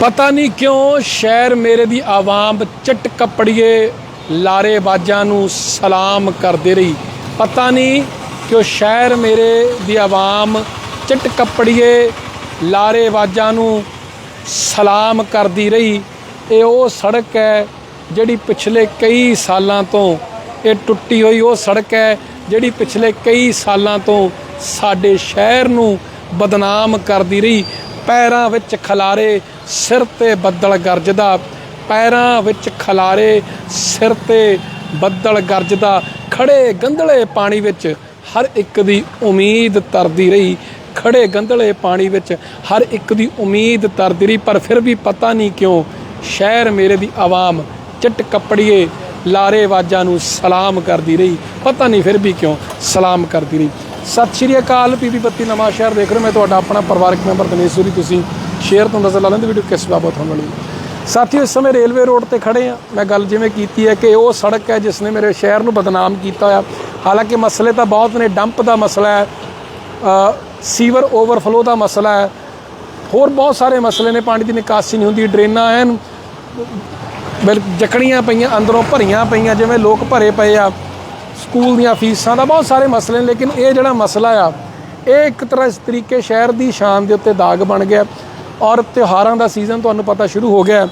ਪਤਾ ਨਹੀਂ ਕਿਉਂ ਸ਼ਹਿਰ ਮੇਰੇ ਦੀ ਆਵਾਮ ਚਟ ਕੱਪੜੀਏ ਲਾਰੇਬਾਜ਼ਾਂ ਨੂੰ ਸਲਾਮ ਕਰਦੇ ਰਹੀ। ਪਤਾ ਨਹੀਂ ਕਿਉਂ ਸ਼ਹਿਰ ਮੇਰੇ ਦੀ ਆਵਾਮ ਚਟ ਕੱਪੜੀਏ ਲਾਰੇਬਾਜ਼ਾਂ ਨੂੰ ਸਲਾਮ ਕਰਦੀ ਰਹੀ। ਇਹ ਉਹ ਸੜਕ ਹੈ ਜਿਹੜੀ ਪਿਛਲੇ ਕਈ ਸਾਲਾਂ ਤੋਂ ਇਹ ਟੁੱਟੀ ਹੋਈ ਉਹ ਸੜਕ ਹੈ ਜਿਹੜੀ ਪਿਛਲੇ ਕਈ ਸਾਲਾਂ ਤੋਂ ਸਾਡੇ ਸ਼ਹਿਰ ਨੂੰ ਬਦਨਾਮ ਕਰਦੀ ਰਹੀ। ਪੈਰਾਂ ਵਿੱਚ ਖਲਾਰੇ, ਸਿਰ ਤੇ ਬੱਦਲ ਗਰਜਦਾ। ਪੈਰਾਂ ਵਿੱਚ ਖਲਾਰੇ, ਸਿਰ ਤੇ ਬੱਦਲ ਗਰਜਦਾ। ਖੜੇ ਗੰਧਲੇ ਪਾਣੀ ਵਿੱਚ ਹਰ ਇੱਕ ਦੀ ਉਮੀਦ ਤਰਦੀ ਰਹੀ। ਖੜੇ ਗੰਧਲੇ ਪਾਣੀ ਵਿੱਚ ਹਰ ਇੱਕ ਦੀ ਉਮੀਦ ਤਰਦੀ ਰਹੀ। ਪਰ ਫਿਰ ਵੀ ਪਤਾ ਨਹੀਂ ਕਿਉਂ ਸ਼ਹਿਰ ਮੇਰੇ ਦੀ ਆਵਾਮ ਚਿੱਟ ਕੱਪੜੀਏ, ਲਾਰੇ ਆਵਾਜ਼ਾਂ ਨੂੰ ਸਲਾਮ ਕਰਦੀ ਰਹੀ। ਪਤਾ ਨਹੀਂ ਫਿਰ ਵੀ ਕਿਉਂ ਸਲਾਮ ਕਰਦੀ ਰਹੀ। ਸਤਿ ਸ਼੍ਰੀ ਅਕਾਲ ਪੀਪੀ ਬੱਤੀ ਨਵਾਂ ਸ਼ਹਿਰ ਦੇਖ ਰਹੇ ਹੋ। ਮੈਂ ਤੁਹਾਡਾ ਆਪਣਾ ਪਰਿਵਾਰਕ ਮੈਂਬਰ ਦਿਨੇਸ਼ ਸੂਰੀ। ਤੁਸੀਂ ਸ਼ੇਅਰ ਤੋਂ ਨਜ਼ਰ ਲਾ ਲੈਂਦੇ ਵੀਡੀਓ ਕਿਸ ਬਾਬਤ ਹੋਣ ਵਾਲੀ ਹੈ। ਸਾਥੀਓ, ਇਸ ਸਮੇਂ ਰੇਲਵੇ ਰੋਡ ਤੇ ਖੜੇ ਆ ਮੈਂ ਗੱਲ ਜਿਵੇਂ ਕੀਤੀ ਹੈ ਕਿ ਉਹ ਸੜਕ ਹੈ ਜਿਸ ਨੇ ਮੇਰੇ ਸ਼ਹਿਰ ਨੂੰ ਬਦਨਾਮ ਕੀਤਾ ਆ ਹਾਲਾਂਕਿ ਮਸਲੇ ਤਾਂ ਬਹੁਤ ਨੇ ਡੰਪ ਦਾ ਮਸਲਾ ਹੈ ਸੀਵਰ ਓਵਰਫਲੋ ਦਾ ਮਸਲਾ ਹੈ। ਹੋਰ ਬਹੁਤ ਸਾਰੇ ਮਸਲੇ ਨੇ, ਪਾਣੀ ਦੀ ਨਿਕਾਸੀ ਨਹੀਂ ਹੁੰਦੀ, ਡਰੇਨਾਂ ਐਨ ਬਿਲ ਜਕੜੀਆਂ ਪਈਆਂ, ਅੰਦਰੋਂ ਭਰੀਆਂ ਪਈਆਂ, ਜਿਵੇਂ ਲੋਕ ਭਰੇ ਪਏ ਆ। ਸਕੂਲ ਦੀਆਂ ਫੀਸਾਂ ਦਾ ਬਹੁਤ ਸਾਰੇ ਮਸਲੇ ਨੇ, ਲੇਕਿਨ ਇਹ ਜਿਹੜਾ ਮਸਲਾ ਆ, ਇਹ ਇੱਕ ਤਰ੍ਹਾਂ ਇਸ ਤਰੀਕੇ ਸ਼ਹਿਰ ਦੀ ਸ਼ਾਨ ਦੇ ਉੱਤੇ ਦਾਗ ਬਣ ਗਿਆ ਔਰ ਤਿਉਹਾਰਾਂ ਦਾ ਸੀਜ਼ਨ ਤੁਹਾਨੂੰ ਪਤਾ ਸ਼ੁਰੂ ਹੋ ਗਿਆ।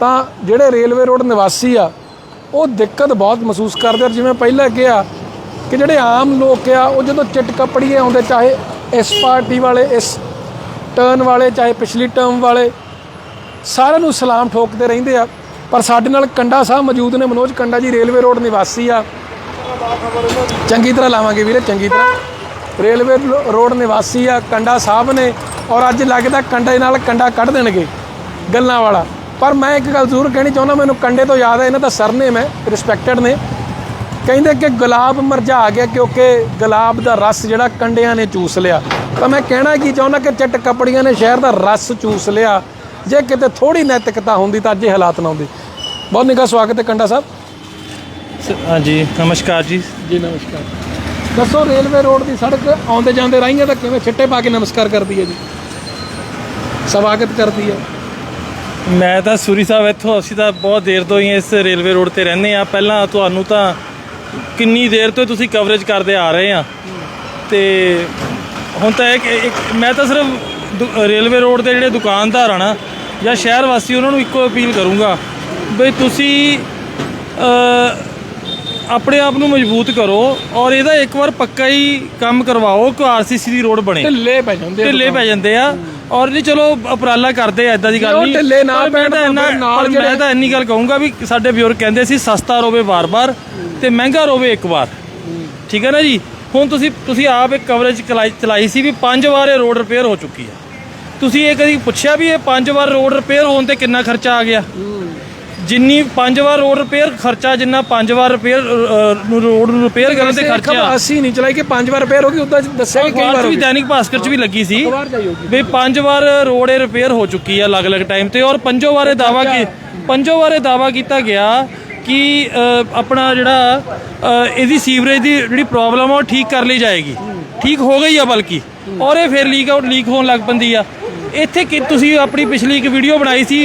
ਤਾਂ ਜਿਹੜੇ ਰੇਲਵੇ ਰੋਡ ਨਿਵਾਸੀ ਆ, ਉਹ ਦਿੱਕਤ ਬਹੁਤ ਮਹਿਸੂਸ ਕਰਦੇ ਆ। ਜਿਵੇਂ ਪਹਿਲਾਂ ਕਿਹਾ ਕਿ ਜਿਹੜੇ ਆਮ ਲੋਕ ਆ, ਉਹ ਜਦੋਂ ਚਿੱਟ ਕੱਪੜੀਏ ਆਉਂਦੇ, ਚਾਹੇ ਇਸ ਪਾਰਟੀ ਵਾਲੇ, ਇਸ ਟਰਨ ਵਾਲੇ, ਚਾਹੇ ਪਿਛਲੀ ਟਰਮ ਵਾਲੇ, ਸਾਰਿਆਂ ਨੂੰ ਸਲਾਮ ਠੋਕਦੇ ਰਹਿੰਦੇ ਆ। ਪਰ ਸਾਡੇ ਨਾਲ ਕੰਡਾ ਸਾਹਿਬ ਮੌਜੂਦ ਨੇ, ਮਨੋਜ ਕੰਡਾ ਜੀ ਰੇਲਵੇ ਰੋਡ ਨਿਵਾਸੀ ਆ। ਚੰਗੀ ਤਰ੍ਹਾਂ ਲਾਵਾਂਗੇ ਵੀਰੇ, ਚੰਗੀ ਤਰ੍ਹਾਂ। ਰੇਲਵੇ ਰੋਡ ਨਿਵਾਸੀ ਆ, ਕੰਡਾ ਸਾਹਿਬ ਨੇ, ਔਰ ਅੱਜ ਲੱਗਦਾ ਕੰਡੇ ਨਾਲ ਕੰਡਾ ਕੱਢ ਦੇਣਗੇ, ਗੱਲਾਂ ਵਾਲਾ। ਪਰ ਮੈਂ ਇੱਕ ਗੱਲ ਜ਼ਰੂਰ ਕਹਿਣੀ ਚਾਹੁੰਦਾ, ਮੈਨੂੰ ਕੰਡੇ ਤੋਂ ਯਾਦ ਹੈ ਇਹਨਾਂ ਦਾ ਸਰਨੇਮ ਹੈ ਰਿਸਪੈਕਟਡ ਨੇ। ਕਹਿੰਦੇ ਕਿ ਗੁਲਾਬ ਮਰਝਾ ਗਿਆ ਕਿਉਂਕਿ ਗੁਲਾਬ ਦਾ ਰਸ ਜਿਹੜਾ ਕੰਡਿਆਂ ਨੇ ਚੂਸ ਲਿਆ। ਤਾਂ ਮੈਂ ਕਹਿਣਾ ਕੀ ਚਾਹੁੰਦਾ ਕਿ ਚਿੱਟ ਕੱਪੜੀਆਂ ਨੇ ਸ਼ਹਿਰ ਦਾ ਰਸ ਚੂਸ ਲਿਆ। ਜੇ ਕਿਤੇ ਥੋੜੀ ਨੈਤਿਕਤਾ ਹੁੰਦੀ ਤਾਂ ਅੱਜ ਇਹ ਹਾਲਾਤ ਨਾ ਹੁੰਦੇ। ਬਹੁਤ ਨਿੱਘਾ ਸਵਾਗਤ ਹੈ ਕੰਡਾ ਸਾਹਿਬ। ਸ- ਹਾਂਜੀ ਨਮਸਕਾਰ ਜੀ। ਜੀ ਨਮਸਕਾਰ। ਦੱਸੋ ਰੇਲਵੇ ਰੋਡ ਦੀ ਸੜਕ ਆਉਂਦੇ ਜਾਂਦੇ ਰਾਹੀਆਂ ਤਾਂ ਕਿਵੇਂ ਛਿੱਟੇ ਪਾ ਕੇ ਨਮਸਕਾਰ ਕਰਦੀ ਹੈ ਜੀ? ਸਵਾਗਤ ਕਰਦੀ ਹੈ। ਮੈਂ ਤਾਂ ਸੂਰੀ ਸਾਹਿਬ ਇੱਥੋਂ ਅਸੀਂ ਤਾਂ ਬਹੁਤ ਦੇਰ ਤੋਂ ਹੀ ਇਸ ਰੇਲਵੇ ਰੋਡ ਤੇ ਰਹਿੰਦੇ ਆ ਪਹਿਲਾਂ ਤੁਹਾਨੂੰ ਤਾਂ ਕਿੰਨੀ ਦੇਰ ਤੋਂ ਤੁਸੀਂ ਕਵਰੇਜ ਕਰਦੇ ਆ ਰਹੇ ਆ ਤੇ ਹੁਣ ਤਾਂ ਇੱਕ ਇੱਕ- ਮੈਂ ਤਾਂ ਸਿਰਫ ਦੁ- ਰੇਲਵੇ ਰੋਡ ਦੇ ਜਿਹੜੇ ਦੁਕਾਨਦਾਰ ਆ ਨਾ ਜਾਂ ਸ਼ਹਿਰ ਵਾਸੀ ਉਹਨਾਂ ਨੂੰ ਇੱਕੋ ਅਪੀਲ ਕਰੂੰਗਾ ਵੀ ਤੁਸੀਂ ਅ, ਆਪਣੇ ਆਪ ਨੂੰ ਮਜ਼ਬੂਤ ਕਰੋ ਔਰ ਇਹਦਾ ਇੱਕ ਵਾਰ ਪੱਕਾ ਹੀ ਕੰਮ ਕਰਵਾਓ ਕਿ ਆਰਸੀਸੀ ਦੀ ਰੋਡ ਬਣੇ। ਢਿੱਲੇ ਪੈ ਜਾਂਦੇ ਆ ਢਿੱਲੇ ਪੈ ਜਾਂਦੇ ਆ। ਔਰ ਨਹੀਂ ਚਲੋ ਉਪਰਾਲਾ ਕਰਦੇ ਆ ਇਦਾਂ ਦੀ ਗੱਲ ਨਹੀਂ ਢਿੱਲੇ ਨਾ ਪੈਣ ਨਾਲ ਮੈਂ ਤਾਂ ਇੰਨੀ ਗੱਲ ਕਹੂੰਗਾ ਵੀ ਸਾਡੇ ਬਜ਼ੁਰਗ ਕਹਿੰਦੇ ਸੀ ਸਸਤਾ ਰੋਵੇ ਵਾਰ-ਵਾਰ ਤੇ ਮਹਿੰਗਾ ਰੋਵੇ ਇੱਕ ਵਾਰ। ਠੀਕ ਹੈ ਨਾ ਜੀ? ਹੁਣ ਤੁਸੀਂ ਤੁਸੀਂ ਆਪ ਇੱਕ ਕਵਰੇਜ ਚਲਾਈ ਸੀ ਵੀ ਪੰਜ ਵਾਰ ਇਹ ਰੋਡ ਰਿਪੇਅਰ ਹੋ ਚੁੱਕੀ ਹੈ। ਤੁਸੀਂ ਇਹ ਕਦੀ ਪੁੱਛਿਆ ਵੀ ਇਹ ਪੰਜ ਵਾਰ ਰੋਡ ਰਿਪੇਅਰ ਹੋਣ ਤੇ ਕਿੰਨਾ ਖਰਚਾ ਆ ਗਿਆ? ਜਿੰਨੀ ਪੰਜ ਵਾਰ ਰੋਡ ਰਿਪੇਅਰ ਖਰਚਾ ਜਿੰਨਾ ਪੰਜ ਵਾਰ ਰਿਪੇਅਰ ਰੋਡ ਨੂੰ ਰਿਪੇਅਰ ਕਰਨ ਤੇ ਖਰਚਾ। ਅਸੀਂ ਨਹੀਂ ਚਲਾਈ ਕਿ ਪੰਜ ਵਾਰ ਰਿਪੇਅਰ ਹੋ ਗਈ ਉਦਾਂ ਦੱਸਿਆ ਕਿ ਕਈ ਵਾਰ ਵੀ ਦੈਨਿਕ ਭਾਸਕਰ 'ਚ ਵੀ ਲੱਗੀ ਸੀ। ਵੀ ਪੰਜ ਵਾਰ ਰੋਡ ਇਹ ਰਿਪੇਅਰ ਹੋ ਚੁੱਕੀ ਹੈ ਅਲੱਗ-ਅਲੱਗ ਟਾਈਮ ਤੇ ਔਰ ਪੰਜੋ ਵਾਰੇ ਦਾਵਾ ਕੀ ਪੰਜੋ ਵਾਰੇ ਦਾਵਾ ਕੀਤਾ ਗਿਆ ਕਿ ਆਪਣਾ ਜਿਹੜਾ ਇਹਦੀ ਸੀਵਰੇਜ ਦੀ ਜਿਹੜੀ ਪ੍ਰੋਬਲਮ ਆ ਉਹ ਠੀਕ ਕਰ ਲਈ ਜਾਏਗੀ। ਠੀਕ ਹੋ ਗਈ ਆ ਬਲਕਿ ਔਰ ਇਹ ਫਿਰ ਲੀਕ ਆਊਟ ਲੀਕ ਹੋਣ ਲੱਗ ਪੈਂਦੀ ਆ। ਇੱਥੇ ਕਿ ਤੁਸੀਂ ਆਪਣੀ ਪਿਛਲੀ ਇੱਕ ਵੀਡੀਓ ਬਣਾਈ ਸੀ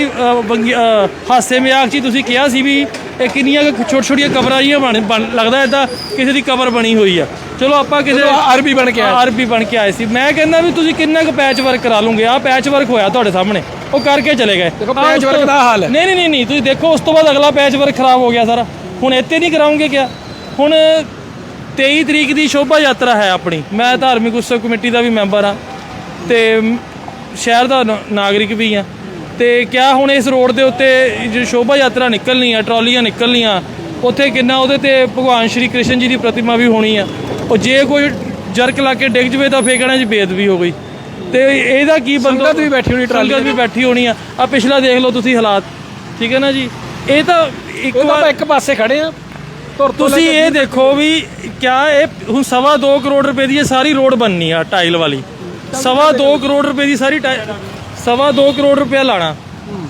ਹਾਸੇ ਮਜ਼ਾਕ 'ਚ ਹੀ ਤੁਸੀਂ ਕਿਹਾ ਸੀ ਵੀ ਇਹ ਕਿੰਨੀਆਂ ਛੋਟੀਆਂ ਛੋਟੀਆਂ ਕਬਰਾਂ ਜੀਆਂ ਬਣ ਲੱਗਦਾ ਇਦਾਂ ਕਿਸੇ ਦੀ ਕਬਰ ਬਣੀ ਹੋਈ ਆ। ਚਲੋ ਆਪਾਂ ਕਿਸੇ ਅਰਬੀ ਬਣ ਕੇ ਆਇਆ ਆਰਪੀ ਬਣ ਕੇ ਆਏ ਸੀ। ਮੈਂ ਕਹਿੰਦਾ ਵੀ ਤੁਸੀਂ ਕਿੰਨਾ ਕੁ ਪੈਚ ਵਰਕ ਕਰਾ ਲਓਗੇ? ਆ ਪੈਚ ਵਰਕ ਹੋਇਆ ਤੁਹਾਡੇ ਸਾਹਮਣੇ। ਉਹ ਕਰਕੇ ਚਲੇ ਗਏ। ਦੇਖੋ, ਪੈਚ ਵਰਕ ਦਾ ਹਾਲ ਹੈ। ਨਹੀਂ ਨਹੀਂ ਨਹੀਂ ਤੁਸੀਂ ਦੇਖੋ ਉਸ ਤੋਂ ਬਾਅਦ ਅਗਲਾ ਪੈਚ ਵਰਕ ਖਰਾਬ ਹੋ ਗਿਆ ਸਾਰਾ। ਹੁਣ ਇੱਥੇ ਨਹੀਂ ਕਰਾਉਂਗੇ ਕਿਆ? ਹੁਣ 23 ਤਰੀਕ ਦੀ ਸ਼ੋਭਾ ਯਾਤਰਾ ਹੈ ਆਪਣੀ। ਮੈਂ ਧਾਰਮਿਕ ਉਤਸਵ ਕਮੇਟੀ ਦਾ ਵੀ ਮੈਂਬਰ ਆ ਤੇ ਸ਼ਹਿਰ ਦਾ ਨਾਗਰਿਕ ਵੀ ਆ। ਤੇ ਕਿਆ ਹੁਣ ਇਸ ਰੋਡ ਦੇ ਉੱਤੇ ਜੋ ਸ਼ੋਭਾ ਯਾਤਰਾ ਨਿਕਲਣੀ ਆ ਟਰਾਲੀਆਂ ਨਿਕਲਣੀਆਂ ਉੱਥੇ ਕਿੰਨਾ ਉਹਦੇ ਤੇ ਭਗਵਾਨ ਸ਼੍ਰੀ ਕ੍ਰਿਸ਼ਨ ਜੀ ਦੀ ਪ੍ਰਤਿਮਾ ਵੀ ਹੋਣੀ ਆ। ਉਹ ਜੇ ਕੋਈ ਜਰਕ ਲਾ ਕੇ ਡਿੱਗ ਜਵੇ ਤਾਂ ਫੇਕਣਾ ਚ ਬੇਦਬੀ ਹੋ ਗਈ। ਤੇ ਇਹਦਾ ਕੀ ਬੰਦਾ ਸੰਗਤ ਵੀ ਬੈਠੀ ਹੋਣੀ ਟਰਾਲੀ ਸੰਗਤ ਵੀ ਬੈਠੀ ਹੋਣੀ ਆ। ਆ ਪਿਛਲਾ ਦੇਖ ਲਓ ਤੁਸੀਂ ਹਾਲਾਤ। ਠੀਕ ਹੈ ਨਾ ਜੀ? ਇਹ ਤਾਂ ਇੱਕ ਤਾਂ ਵਾਰ ਇੱਕ ਪਾਸੇ ਖੜੇ ਆ। ਤੁਰ ਤੋਂ ਤੁਸੀਂ ਇਹ ਦੇਖੋ ਵੀ ਕਿਆ ਇਹ ਹੁਣ ਸਵਾ 2 ਕਰੋੜ ਰੁਪਏ ਦੀ ਇਹ ਸਾਰੀ ਰੋਡ ਬਣਨੀ ਆ ਟਾਈਲ ਵਾਲੀ। ਸਵਾ 2 ਕਰੋੜ ਰੁਪਏ ਦੀ ਸਾਰੀ ਸਵਾ 2 ਕਰੋੜ ਰੁਪਏ ਲਾਣਾ।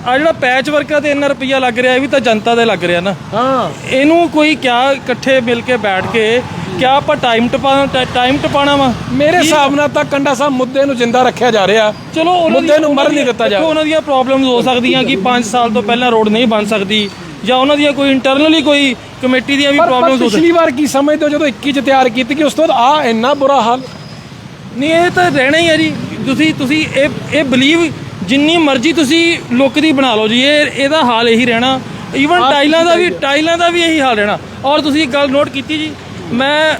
ਆ ਜਿਹੜਾ ਪੈਚ ਵਰਕ ਤੇ ਇੰਨਾ ਰੁਪਈਆ ਲੱਗ ਰਿਹਾ ਇਹ ਵੀ ਤਾਂ ਜਨਤਾ ਦੇ ਲੱਗ ਰਿਹਾ ਨਾ। ਹਾਂ। ਇਹਨੂੰ ਕੋਈ ਕਿਆ ਇਕੱਠੇ ਮਿਲ ਕੇ ਬੈਠ ਕੇ ਕਿਆ ਆਪਾਂ ਟਾਈਮ ਟਪਾ ਟਾਈਮ ਟਪਾਣਾ ਵਾ? ਮੇਰੇ ਹਿਸਾਬ ਨਾਲ ਤਾਂ ਕੰਡਾ ਸਾਹਿਬ ਮੁੱਦੇ ਨੂੰ ਜਿੰਦਾ ਰੱਖਿਆ ਜਾ ਰਿਹਾ। ਚਲੋ ਉਹਨਾਂ ਮੁੱਦੇ ਨੂੰ ਮਰਨ ਨਹੀਂ ਦਿੱਤਾ ਜਾ ਦੇਖੋ, ਉਹਨਾਂ ਦੀਆਂ ਪ੍ਰੋਬਲਮਸ ਹੋ ਸਕਦੀਆਂ ਕਿ 5 ਸਾਲ ਤੋਂ ਪਹਿਲਾਂ ਰੋਡ ਨਹੀਂ ਬਣ ਸਕਦੀ ਜਾਂ ਉਹਨਾਂ ਦੀਆਂ ਕੋਈ ਇੰਟਰਨਲੀ ਕੋਈ ਕਮੇਟੀ ਦੀਆਂ ਵੀ ਪਰ- ਪਰ ਪ੍ਰੋਬਲਮਸ ਹੋ ਪਿਛਲੀ ਵਾਰ ਕੀ ਸਮਝਦੇ ਹੋ ਜਦੋਂ 21 ਚ ਤਿਆਰ ਕੀਤੀ ਕਿ ਉਸ ਤੋਂ ਬਾਅਦ ਆ ਇੰਨਾ ਬੁਰਾ ਹਾਲ? ਨਹੀਂ ਇਹ ਤਾਂ ਰਹਿਣਾ ਹੀ ਹੈ ਜੀ। ਤੁਸੀਂ ਤੁਸੀਂ ਇਹ ਇਹ ਬਲੀਵ ਜਿੰਨੀ ਮਰਜ਼ੀ ਤੁਸੀਂ ਲੁੱਕ ਦੀ ਬਣਾ ਲਓ ਜੀ ਇਹ ਇਹਦਾ ਹਾਲ ਇਹੀ ਰਹਿਣਾ। ਈਵਨ ਟਾਈਲਾਂ ਦਾ ਵੀ ਟਾਈਲਾਂ ਦਾ ਵੀ ਇਹੀ ਹਾਲ ਰਹਿਣਾ। ਔਰ ਤੁਸੀਂ ਇੱਕ ਗੱਲ ਨੋਟ ਕੀਤੀ ਜੀ ਮੈਂ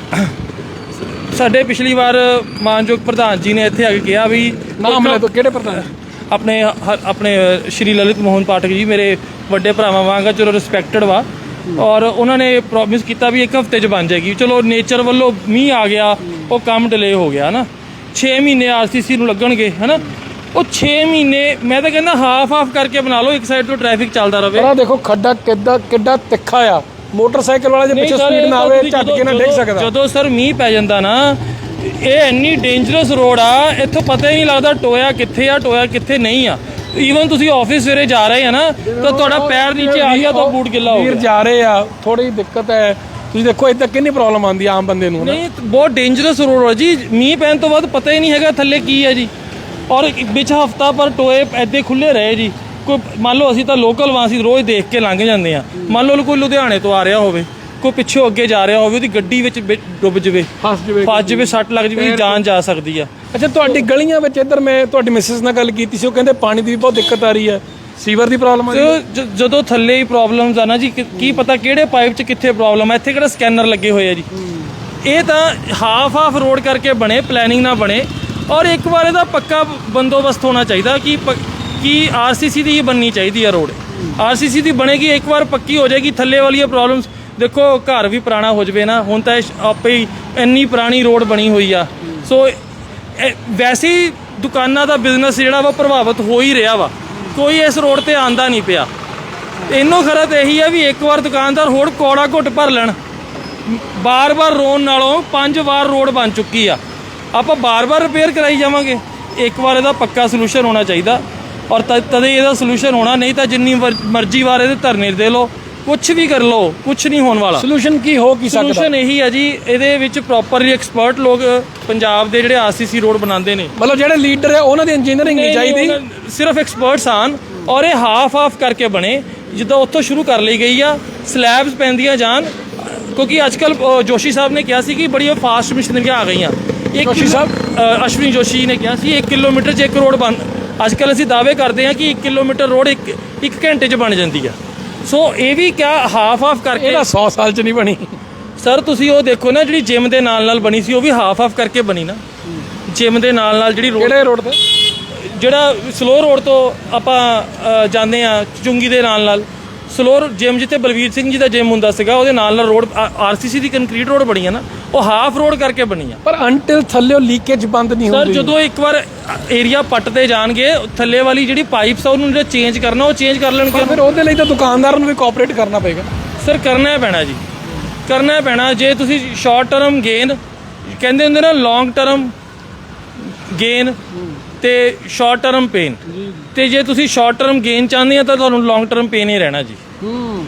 ਸਾਡੇ ਪਿਛਲੀ ਵਾਰ ਮਾਨਯੋਗ ਪ੍ਰਧਾਨ ਜੀ ਨੇ ਇੱਥੇ ਆ ਕੇ ਕਿਹਾ ਵੀ ਨਾਮ ਲੈ ਦੋ ਕਿਹੜੇ ਪ੍ਰਧਾਨ? ਆਪਣੇ ਆਪਣੇ ਸ਼੍ਰੀ ਲਲਿਤ ਮੋਹਨ ਪਾਠਕ ਜੀ ਮੇਰੇ ਵੱਡੇ ਭਰਾਵਾਂ ਵਾਂਗ ਚਲੋ ਰਿਸਪੈਕਟਡ ਵਾ। ਔਰ ਉਹਨਾਂ ਨੇ ਪ੍ਰੋਮਿਸ ਕੀਤਾ ਵੀ ਇੱਕ ਹਫ਼ਤੇ 'ਚ ਬਣ ਜਾਏਗੀ। ਚਲੋ ਨੇਚਰ ਵੱਲੋਂ ਮੀਂਹ ਆ ਗਿਆ ਉਹ ਕੰਮ ਡਿਲੇ ਹੋ ਗਿਆ ਨਾ 6 ਮਹੀਨੇ ਆਰਸੀਸੀ ਨੂੰ ਲੱਗਣਗੇ ਹਨਾ? ਉਹ 6 ਮਹੀਨੇ ਮੈਂ ਤਾਂ ਕਹਿੰਦਾ ਹਾਫ ਹਾਫ ਕਰਕੇ ਬਣਾ ਲਓ ਇੱਕ ਸਾਈਡ ਤੋਂ ਟ੍ਰੈਫਿਕ ਚੱਲਦਾ ਪਰ ਆਹ ਦੇਖੋ ਖੱਡਾ ਕਿੱਦਾਂ ਕਿੱਡਾ ਤਿੱਖਾ ਆ। ਮੋਟਰਸਾਈਕਲ ਵਾਲਾ ਜੇ ਪਿੱਛੇ ਸਪੀਡ ਨਾ ਆਵੇ ਝਟਕੇ ਨਾਲ ਡਿੱਗ ਸਕਦਾ? ਜਦੋਂ ਸਰ ਮੀਂਹ ਪੈ ਜਾਂਦਾ ਨਾ ਇਹ ਇੰਨੀ ਡੇਂਜਰਸ ਰੋਡ ਆ ਇੱਥੋਂ ਪਤਾ ਹੀ ਨਹੀਂ ਲੱਗਦਾ ਟੋਇਆ ਕਿੱਥੇ ਆ ਟੋਇਆ ਕਿੱਥੇ ਨਹੀਂ ਆ। ਈਵਨ ਤੁਸੀਂ ਆਫਿਸ ਸਵੇਰੇ ਜਾ ਰਹੇ ਆ ਨਾ ਤਾਂ ਤੁਹਾਡਾ ਪੈਰ ਨੀਚੇ ਆ ਗਿਆ ਤਾਂ ਬੂਟ ਗਿੱਲਾ ਹੋ ਵੀਰ ਗਿਆ। ਜਾ ਰਹੇ ਆ ਥੋੜੀ ਦਿੱਕਤ ਹੈ। ਤੁਸੀਂ ਦੇਖੋ ਇੱਥੇ ਕਿੰਨੀ ਪ੍ਰੋਬਲਮ ਆਉਂਦੀ ਆ ਆਮ ਬੰਦੇ ਨੂੰ। ਨਹੀਂ ਬਹੁਤ ਡੇਂਜਰਸ ਰੋਡ ਹੈ ਜੀ। ਮੀਂਹ ਪੈਣ ਤੋਂ ਬਾਅਦ ਪਤਾ ਹੀ ਨਹੀਂ ਹੈਗਾ ਥੱਲੇ ਕੀ ਹੈ ਜੀ। ਔਰ ਵਿੱਚ ਹਫਤਾ ਪਰ ਟੋਏ ਐਦੇ ਖੁੱਲੇ ਰਹੇ ਜੀ। ਕੋਈ ਮੰਨ ਲਓ ਅਸੀਂ ਤਾਂ ਲੋਕਲ ਵਾਂ ਅਸੀਂ ਰੋਜ਼ ਦੇਖ ਕੇ ਲੰਘ ਜਾਂਦੇ ਆ ਮੰਨ ਲਓ ਕੋਈ ਲੁਧਿਆਣੇ ਤੋਂ ਆ ਰਿਹਾ ਹੋਵੇ ਕੋਈ ਪਿੱਛੋਂ ਅੱਗੇ ਜਾ ਰਿਹਾ ਹੋਵੇ ਉਹਦੀ ਗੱਡੀ ਵਿੱਚ ਡੁੱਬ ਜਵੇ ਫਸ ਜਵੇ ਫਸ ਜਵੇ ਸੱਟ ਲੱਗ ਜਵੇ ਜਾਨ ਜਾ ਸਕਦੀ ਆ। ਅੱਛਾ ਤੁਹਾਡੀ ਗਲੀਆਂ ਵਿੱਚ ਇੱਧਰ ਮੈਂ ਤੁਹਾਡੀ ਮਿਸਿਸ ਨਾਲ ਗੱਲ ਕੀਤੀ ਸੀ ਉਹ ਕਹਿੰਦੇ ਪਾਣੀ ਦੀ ਵੀ ਬਹੁਤ ਦਿੱਕਤ ਆ ਰਹੀ ਹੈ ਸੀਵਰ ਦੀ ਪ੍ਰੋਬਲਮ ਆ ਰਹੀ ਜ- ਜਦੋਂ ਥੱਲੇ ਹੀ ਪ੍ਰੋਬਲਮਸ ਆ ਨਾ ਜੀ ਕਿ- ਕੀ ਪਤਾ ਕਿਹੜੇ ਪਾਈਪ 'ਚ ਕਿੱਥੇ ਪ੍ਰੋਬਲਮ ਹੈ ਇੱਥੇ ਕਿਹੜਾ ਸਕੈਨਰ ਲੱਗੇ ਹੋਏ ਆ ਜੀ। ਇਹ ਤਾਂ ਹਾਫ ਹਾਫ ਰੋਡ ਕਰਕੇ ਬਣੇ ਪਲੈਨਿੰਗ ਨਾਲ ਬਣੇ ਔਰ ਇੱਕ ਵਾਰ ਇਹਦਾ ਪੱਕਾ ਬੰਦੋਬਸਤ ਹੋਣਾ ਚਾਹੀਦਾ ਕਿ ਪ- ਕਿ ਆਰਸੀਸੀ ਦੀ ਹੀ ਬਣਨੀ ਚਾਹੀਦੀ ਆ ਰੋਡ ਆਰਸੀਸੀ ਦੀ ਬਣੇਗੀ ਇੱਕ ਵਾਰ ਪੱਕੀ ਹੋ ਜਾਏਗੀ ਥੱਲੇ ਵਾਲੀਆਂ ਪ੍ਰੋਬਲਮਸ ਦੇਖੋ ਘਰ ਵੀ ਪੁਰਾਣਾ ਹੋ ਜਵੇ ਨਾ ਹੁਣ ਤਾਂ ਇਹ ਸ਼- ਆਪੇ ਹੀ ਇੰਨੀ ਪੁਰਾਣੀ ਰੋਡ ਬਣੀ ਹੋਈ ਆ। ਸੋ ਇਹ- ਵੈਸੇ ਹੀ ਦੁਕਾਨਾਂ ਦਾ ਬਿਜ਼ਨਸ ਜਿਹੜਾ ਵਾ ਪ੍ਰਭਾਵਿਤ ਹੋ ਹੀ ਰਿਹਾ ਵਾ। ਕੋਈ ਇਸ ਰੋਡ ਤੇ ਆਂਦਾ ਨਹੀਂ ਪਿਆ। ਇਹਨੂੰ ਖਰਾ ਤਾਂ ਇਹੀ ਆ ਵੀ ਇੱਕ ਵਾਰ ਦੁਕਾਨਦਾਰ ਹੋਰ ਕੋੜਾ ਘੁੱਟ ਭਰ ਲੈਣ। ਬਾਰ-ਬਾਰ ਰੋਣ ਨਾਲੋਂ ਪੰਜ ਵਾਰ ਰੋਡ ਬਣ ਚੁੱਕੀ ਆ। ਆਪਾਂ ਬਾਰ-ਬਾਰ ਰਿਪੇਅਰ ਕਰਾਈ ਜਾਵਾਂਗੇ। ਇੱਕ ਵਾਰ ਇਹਦਾ ਪੱਕਾ ਸੋਲੂਸ਼ਨ ਹੋਣਾ ਚਾਹੀਦਾ। ਔਰ ਤਦ ਤਦੇ ਇਹਦਾ ਸੋਲੂਸ਼ਨ ਹੋਣਾ, ਨਹੀਂ ਤਾਂ ਜਿੰਨੀ ਮਰਜ਼ੀ ਵਾਰ ਇਹਦੇ ਧਰਨੇ ਦੇ ਲਓ। ਕੁਝ ਵੀ ਕਰ ਲਓ ਕੁਝ ਨਹੀਂ ਹੋਣ ਵਾਲਾ। ਸੋਲੂਸ਼ਨ ਕੀ ਹੋ ਕੀ ਸਕਦਾ? ਸੋਲੂਸ਼ਨ ਇਹੀ ਆ ਜੀ ਇਹਦੇ ਵਿੱਚ ਪ੍ਰੋਪਰਲੀ ਐਕਸਪਰਟ ਲੋਕ ਪੰਜਾਬ ਦੇ ਜਿਹੜੇ ਆਰਸੀਸੀ ਰੋਡ ਬਣਾਉਂਦੇ ਨੇ। ਮਤਲਬ ਜਿਹੜੇ ਲੀਡਰ ਹੈ ਉਹਨਾਂ ਦੀ ਇੰਜੀਨੀਅਰਿੰਗ ਨਹੀਂ ਚਾਹੀਦੀ? ਸਿਰਫ ਐਕਸਪਰਟਸ ਆਨ ਔਰ ਇਹ ਹਾਫ ਹਾਫ ਕਰਕੇ ਬਣੇ ਜਿੱਦਾਂ ਉੱਥੋਂ ਸ਼ੁਰੂ ਕਰ ਲਈ ਗਈ ਆ ਸਲੈਬਸ ਪੈਂਦੀਆਂ ਜਾਣ। ਕਿਉਂਕਿ ਅੱਜ ਕੱਲ ਜੋਸ਼ੀ ਸਾਹਿਬ ਨੇ ਕਿਹਾ ਸੀ ਕਿ ਬੜੀਆਂ ਫਾਸਟ ਮਸ਼ੀਨਰੀਆਂ ਆ ਗਈਆਂ। ਇੱਕ ਜੋਸ਼ੀ ਸਾਹਿਬ? ਅਸ਼ਵਨੀ ਜੋਸ਼ੀ ਨੇ ਕਿਹਾ ਸੀ 1 ਕਿਲੋਮੀਟਰ 'ਚ ਇੱਕ ਰੋਡ ਬਣ ਅੱਜ ਕੱਲ ਅਸੀਂ ਦਾਅਵੇ ਕਰਦੇ ਹਾਂ ਕਿ 1 ਕਿਲੋਮੀਟਰ ਰੋਡ ਇੱਕ ਇੱਕ ਘੰਟੇ 'ਚ ਬਣ ਜਾਂਦੀ ਆ। ਸੋ ਇਹ ਵੀ ਕਿਆ ਹਾਫ ਹਾਫ ਕਰਕੇ ਇਹਦਾ 100 ਸਾਲ ਚ ਨਹੀਂ ਬਣੀ। ਸਰ ਤੁਸੀਂ ਉਹ ਦੇਖੋ ਨਾ ਜਿਹੜੀ ਜਿਮ ਦੇ ਨਾਲ ਨਾਲ ਬਣੀ ਸੀ ਉਹ ਵੀ ਹਾਫ ਹਾਫ ਕਰਕੇ ਬਣੀ ਨਾ। ਜਿਮ ਦੇ ਨਾਲ ਨਾਲ ਜਿਹੜੀ ਰੋਡ ਕਿਹੜੇ ਰੋਡ ਤੇ? ਜਿਹੜਾ ਸਲੋ ਰੋਡ ਤੋਂ ਆਪਾਂ ਅ, ਜਾਂਦੇ ਆ ਚੁੰਗੀ ਦੇ ਨਾਲ ਨਾਲ। ਸਲੋ ਜਿਮ ਜਿੱਥੇ ਬਲਵੀਰ ਸਿੰਘ ਜੀ ਦਾ ਜਿਮ ਹੁੰਦਾ ਸੀਗਾ ਉਹਦੇ ਨਾਲ ਨਾਲ ਰੋਡ ਆਰਸੀਸੀ ਦੀ ਕੰਕਰੀਟ ਰੋਡ ਬਣੀ ਆ ਨਾ ਉਹ ਹਾਫ ਰੋਡ ਕਰਕੇ ਬਣੀ ਆ। ਪਰ ਅੰਟਿਲ ਥੱਲੇ ਲੀਕੇਜ ਬੰਦ ਨਹੀਂ ਸਰ ਹੁੰਦੀ। ਜਦੋਂ ਇੱਕ ਵਾਰ ਏਰੀਆ ਪੱਟਦੇ ਜਾਣਗੇ ਥੱਲੇ ਵਾਲੀ ਜਿਹੜੀ ਪਾਈਪਸ ਆ ਉਹਨੂੰ ਜਿਹੜਾ ਚੇਂਜ ਕਰਨਾ ਉਹ ਚੇਂਜ ਕਰ ਲੈਣਗੇ। ਫਿਰ ਉਹਦੇ ਲਈ ਤਾਂ ਦੁਕਾਨਦਾਰ ਨੂੰ ਵੀ ਕੋਆਪਰੇਟ ਕਰਨਾ ਪਏਗਾ। ਸਰ ਕਰਨਾ ਪੈਣਾ ਜੀ। ਕਰਨਾ ਪੈਣਾ ਜੇ ਤੁਸੀਂ ਸ਼ਾਰਟ ਟਰਮ ਗੇਨ ਕਹਿੰਦੇ ਹੁੰਦੇ ਨਾ ਲੌਂਗ ਟਰਮ ਗੇਨ ਤੇ ਸ਼ਾਰਟ ਟਰਮ ਪੇਨ ਤੇ ਜੇ ਤੁਸੀਂ ਸ਼ਾਰਟ ਟਰਮ ਗੇਨ ਚਾਹੁੰਦੇ ਆ ਤਾਂ ਤੁਹਾਨੂੰ ਲੌਂਗ ਟਰਮ ਪੇਨ ਹੀ ਰਹਿਣਾ ਜੀ। ਹੂੰ।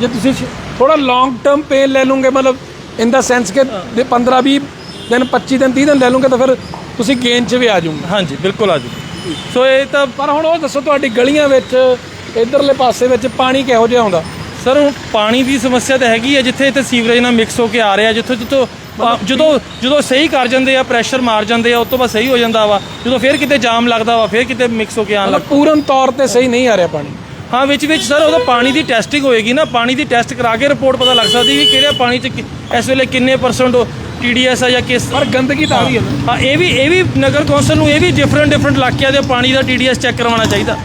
ਜੇ ਤੁਸੀਂ ਥੋੜਾ ਲੌਂਗ ਟਰਮ ਪੇ ਲੈ ਲਓਗੇ ਮਤਲਬ ਇਨ ਦਾ ਸੈਂਸ ਕਿ ਦੇ 15 20 ਦਿਨ 25 ਦਿਨ 30 ਦਿਨ ਲੈ ਲਓਗੇ ਤਾਂ ਫਿਰ ਤੁਸੀਂ ਗੇਨ 'ਚ ਵੀ ਆ ਜਾਓਗੇ। ਹਾਂਜੀ ਬਿਲਕੁਲ ਆ ਜੀ। ਸੋ ਇਹ ਤਾਂ ਪਰ ਹੁਣ ਉਹ ਦੱਸੋ ਤੁਹਾਡੀ ਗਲੀਆਂ ਵਿੱਚ ਇਧਰਲੇ ਪਾਸੇ ਵਿੱਚ ਪਾਣੀ ਕਿਹੋ ਜਿਹਾ ਆਉਂਦਾ ਸਰ ਹੁਣ ਪਾਣੀ ਦੀ ਸਮੱਸਿਆ ਤਾਂ ਹੈਗੀ ਆ ਜਿੱਥੇ ਇੱਥੇ ਸੀਵਰੇਜ ਨਾਲ ਮਿਕਸ ਹੋ ਕੇ ਆ ਰਿਹਾ ਜਿੱਥੋਂ ਜਿੱਥੋਂ ਜਦੋਂ ਜਦੋਂ ਸਹੀ ਕਰ ਜਾਂਦੇ ਆ ਪ੍ਰੈਸ਼ਰ ਮਾਰ ਜਾਂਦੇ ਆ ਉਸ ਤੋਂ ਬਾਅਦ ਸਹੀ ਹੋ ਜਾਂਦਾ ਵਾ। ਜਦੋਂ ਫਿਰ ਕਿਤੇ ਜਾਮ ਲੱਗਦਾ ਵਾ ਫਿਰ ਕਿਤੇ ਮਿਕਸ ਹੋ ਕੇ ਆਉਣ ਲੱਗ ਪੂਰਨ ਤੌਰ ਤੇ ਸਹੀ ਨਹੀਂ ਆ ਰਿਹਾ ਪਾਣੀ। ਹਾਂ ਵਿੱਚ ਵਿੱਚ ਸਰ ਉਹਦਾ ਪਾਣੀ ਦੀ ਟੈਸਟਿੰਗ ਹੋਏਗੀ ਨਾ ਪਾਣੀ ਦੀ ਟੈਸਟ ਕਰਾ ਕੇ ਰਿਪੋਰਟ ਪਤਾ ਲੱਗ ਸਕਦੀ ਵੀ ਕਿਹੜੇ ਪਾਣੀ ਚ ਕਿ- ਇਸ ਵੇਲੇ ਕਿੰਨੇ ਪਰਸੈਂਟ ਟੀਡੀਐਸ ਆ ਜਾਂ ਕਿਸ ਪਰ ਗੰਦਗੀ ਤਾਂ ਆ ਰਹੀ ਹੈ ਨਾ। ਹਾਂ ਇਹ ਵੀ ਇਹ ਵੀ ਨਗਰ ਕੌਂਸਲ ਨੂੰ ਇਹ ਵੀ ਡਿਫਰੈਂਟ ਡਿਫਰੈਂਟ ਇਲਾਕਿਆਂ ਦੇ ਪਾਣੀ ਦਾ ਟੀਡੀਐਸ ਚੈੱਕ ਕਰਵਾਉਣਾ ਚਾਹੀਦਾ।